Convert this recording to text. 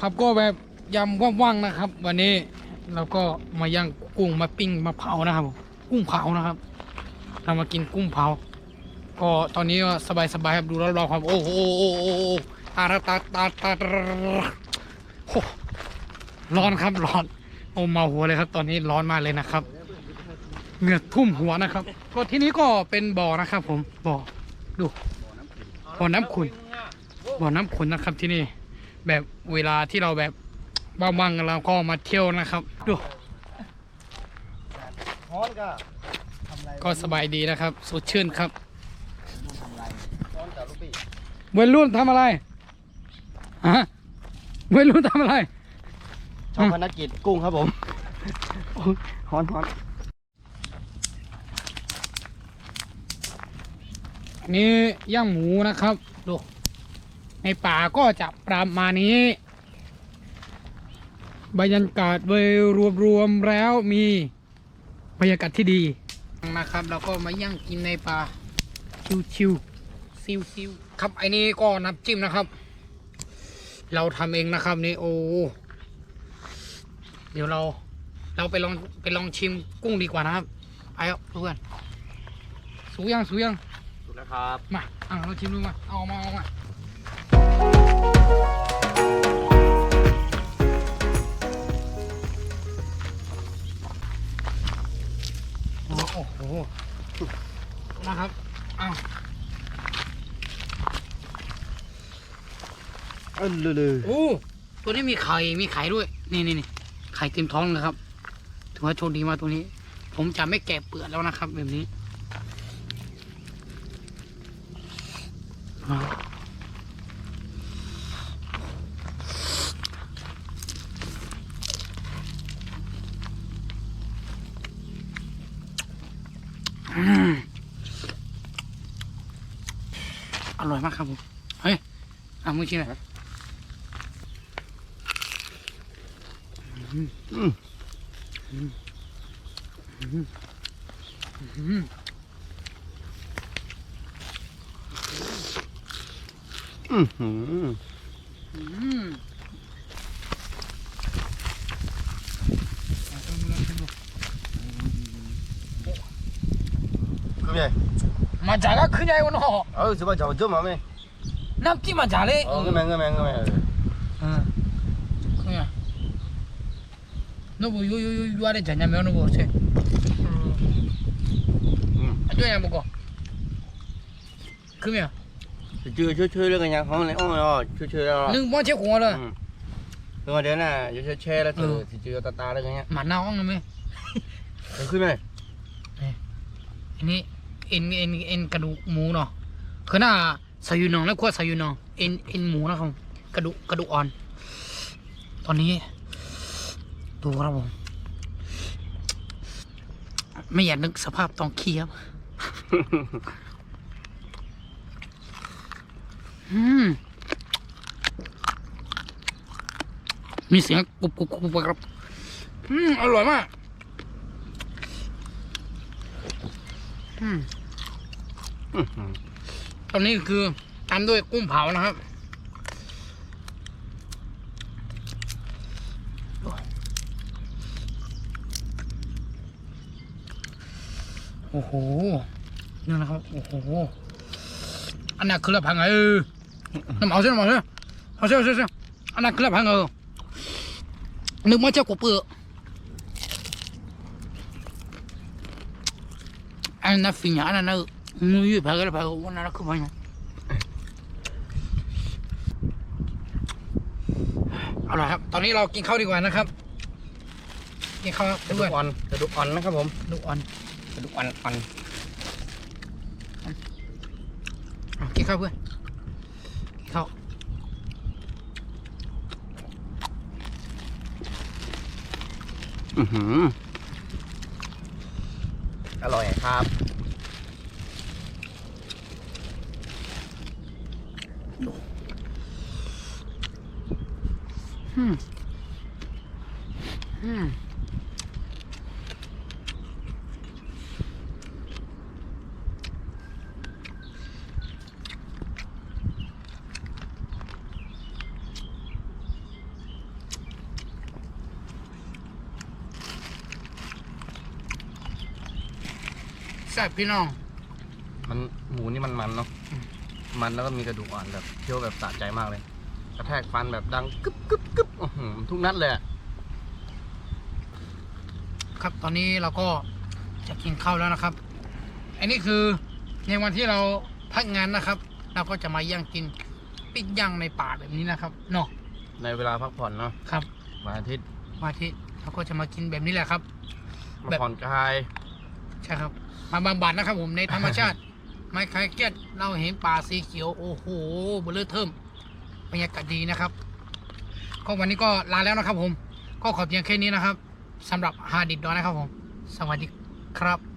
ครับก็แบบยำว่างๆนะครับ วันนี้เราก็มาย่างกุ้งมาปิ้งมาเผานะครับกุ้งเผานะครับเรามากินกุ้งเผา ก็ตอนนี้ก็สบายๆครับดูรอบๆครับ โอ้โหตาตาตาตาโอ้ร้อนครับร้อน โอ้เมาหัวเลยครับ ตอนนี้ร้อนมากเลยนะครับเหงื่อทุ่มหัวนะครับ ก็ที่นี้ก็เป็นบ่อนะครับ ผมบ่อดูบ่อน้ำขุนบ่อน้ำขุนนะครับที่นี่ แบบเวลาที่เราแบบว่างๆเราก็มาเที่ยวนะครับ ดูฮ้อนก็ทำไรก็สบายดีนะครับ สดชื่นครับทำไรฮ้อนกับลูกพี่วัยรุ่นทำอะไรฮะวัยรุ่นทำอะไรชอบพนักกิจกุ้งครับผมฮ้อนฮ้อนอันนี้ย่างหมูนะครับ ดู ในป่าก็จะประมาณนี้บรรยากาศโดยรวมๆแล้วมีบรรยากาศที่ดีนะครับแล้วก็มาย่างกินในป่าชิวๆซิวๆครับไอ้นี่ก็น้ำจิ้มนะครับ เราทำเองนะครับนี่โอ้เดี๋ยวเราเราไปลองไปลองชิมกุ้งดีกว่านะครับไปครับเพื่อนสูยังสูยังสุดแล้วครับมาอะเราชิมดูมาเอามาเอามา โอ้โหนะครับเอาเออลือโอ้ตัวนี้มีไข่มีไข่ด้วย นี่นี่นี่ไข่เต็มท้องเลยครับถือว่าโชคดีมากตัวนี้ ผมจะไม่แกะเปลือกแล้วนะครับ แบบนี้เอาอืม อร่อยมากครับผม เฮ้ย เอามือชิมหน่อยอืมอือหืออืมคือไง 맞아가 크냐 이거 너. 아유 저만 잡아 저 맘에. 남기만 잘해. 어 그만 그만 그만. 응. 그냥. 너뭐 요요요 요 아래 자냐 면허 보세. 응. 아저야 먹어. 그면. chưa chưa chưa được nhà không này ôi rồi chưa chơi rồi nhưng mà chế của rồi nhưng mà đến là chưa che là từ thì chưa ta ta được nhá mặt nào không mày cứ này này เอ็นเอ็นเอ็นกระดูกหมูเนาะคือหน้าสายูนองแล้วขั้วสายูนองเอ็นเอ็นหมูนะครับกระดูกกระดูกอ่อน ตอนนี้ ดูครับผมไม่อยากนึกสภาพตองเคียบมีเสียงกรุบกรุบกรุบครับ อืม อร่อยมาก อืม ตอนนี้คือตามด้วยกุ้งเผานะครับโอ้โหนี่นะครับ โอ้โห อันนั้นคือละพังเออน้ำเอาเส้นเอาเส้นเอาเส้นเอาเส้นอันนั้นคือละพังเออนึกว่าเจ้ากบเปืออันนั้นฟิญญาอันนั้นมือ ดพังแล้วพังวันนั้นคือพังเอาละครับ ตอนนี้เรากินข้าวดีกว่านะครับ กินข้าวกระดูด้วยกอ่อนกระดูกอ่อนนะครับผมลูกอ่อนกระดูกอ่อนอ่อนเอากินข้าวเพื่อนกินข้าวอือหืออร่อยครับ แซ่บพี่น้อง มันหมูนี่มันมันเนาะ มันแล้วก็มีกระดูกอ่อนแบบเคี้ยวแบบสะใจมากเลย กระแทกฟันแบบดังกึบกึบกึบอื้อหือทุกนัดเลยอะครับตอนนี้เราก็จะกินข้าวแล้วนะครับ อันนี้คือในวันที่เราพักงานนะครับ เราก็จะมาย่างกินปิ้งย่างในป่าแบบนี้นะครับเนาะในเวลาพักผ่อนเนาะครับวันอาทิตย์วันอาที่เราก็จะมากินแบบนี้แหละครับมาแบบผ่อนคลายใช่ครับ มาบำบัดนะครับผมในธรรมชาติ ไม่คลายเครียดเราเห็นป่าสีเขียวโอ้โหเบลอเทิม บรรยากาศดีนะครับ ก็วันนี้ก็ลาแล้วนะครับผม ก็ขอเพียงแค่นี้นะครับสำหรับฮาดิดดอนะครับผม สวัสดีครับ